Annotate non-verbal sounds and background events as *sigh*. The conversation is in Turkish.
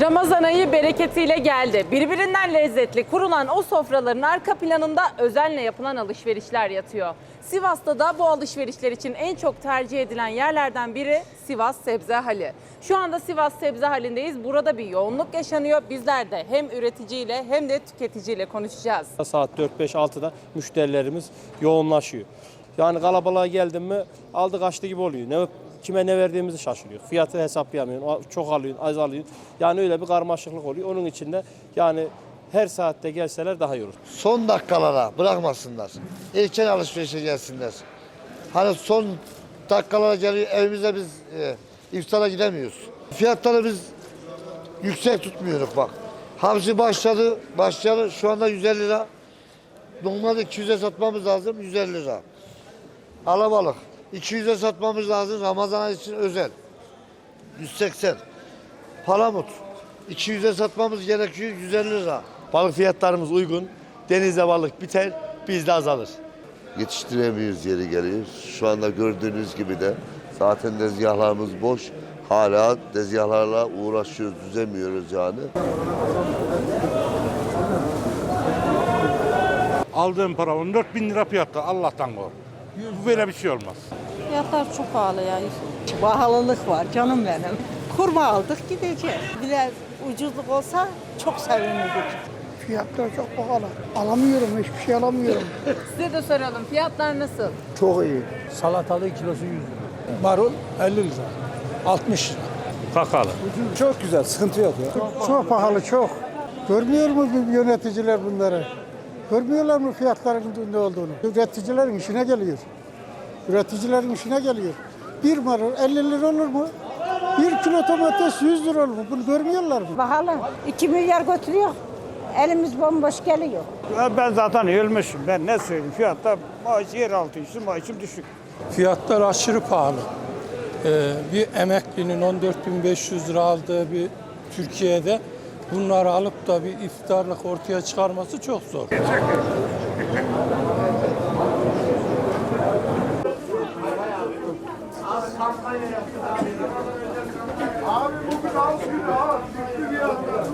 Ramazan ayı bereketiyle geldi. Birbirinden lezzetli kurulan o sofraların arka planında özenle yapılan alışverişler yatıyor. Sivas'ta da bu alışverişler için en çok tercih edilen yerlerden biri Sivas Sebze Hali. Şu anda Sivas Sebze Hali'ndeyiz. Burada bir yoğunluk yaşanıyor. Bizler de hem üreticiyle hem de tüketiciyle konuşacağız. Saat 4-5-6'da müşterilerimiz yoğunlaşıyor. Yani kalabalığa geldim mi aldı kaçtı gibi oluyor. Ne, kime ne verdiğimizi şaşırıyor. Fiyatı hesaplayamıyorsun. Çok alıyorsun, az alıyorsun. Yani öyle bir karmaşıklık oluyor. Onun için de yani her saatte gelseler daha iyi olur. son dakikalara bırakmasınlar. Erken alışverişe gelsinler. Hani son dakikalara geliyor evimize biz e, iftara gidemiyoruz. Fiyatları biz yüksek tutmuyoruz bak. Hamsi başladı, başladı şu anda 150 lira. Normalde 200'e satmamız lazım 150 lira. Alabalık 200'e satmamız lazım Ramazan ayı için özel. 180. Palamut 200'e satmamız gerekiyor 150 lira. Balık fiyatlarımız uygun. Denizde balık biter, bizde azalır. yetiştiremiyoruz yeri geliyor. Şu anda gördüğünüz gibi de zaten tezgahlarımız boş. Hala tezgahlarla uğraşıyoruz, düzemiyoruz yani. Aldığım para 14 bin lira fiyatta Allah'tan kork. Bu böyle bir şey olmaz. Fiyatlar çok pahalı ya. Pahalılık var canım benim. Kurma aldık gideceğiz. Biraz ucuzluk olsa çok sevinirdik. Fiyatlar çok pahalı. Alamıyorum, hiçbir şey alamıyorum. *laughs* Size de soralım fiyatlar nasıl? Çok iyi. Salatalığı kilosu 100 lira. Marul 50 lira. 60 lira. Kakalı. Çok güzel, sıkıntı yok ya. Çok pahalı, çok. Görmüyor mu yöneticiler bunları? Görmüyorlar mı fiyatların ne olduğunu? Üreticilerin işine geliyor. Üreticilerin işine geliyor. Bir marul 50 lira olur mu? Bir kilo domates 100 lira olur mu? Bunu görmüyorlar mı? Pahalı. 2 milyar götürüyor. Elimiz bomboş geliyor. Ben zaten ölmüşüm. Ben ne söyleyeyim? Fiyatta maaş yer altı işi, maaşım düşük. Fiyatlar aşırı pahalı. Ee, bir emeklinin 14.500 lira aldığı bir Türkiye'de bunları alıp da bir iftarlık ortaya çıkarması çok zor. Abi bugün az günü.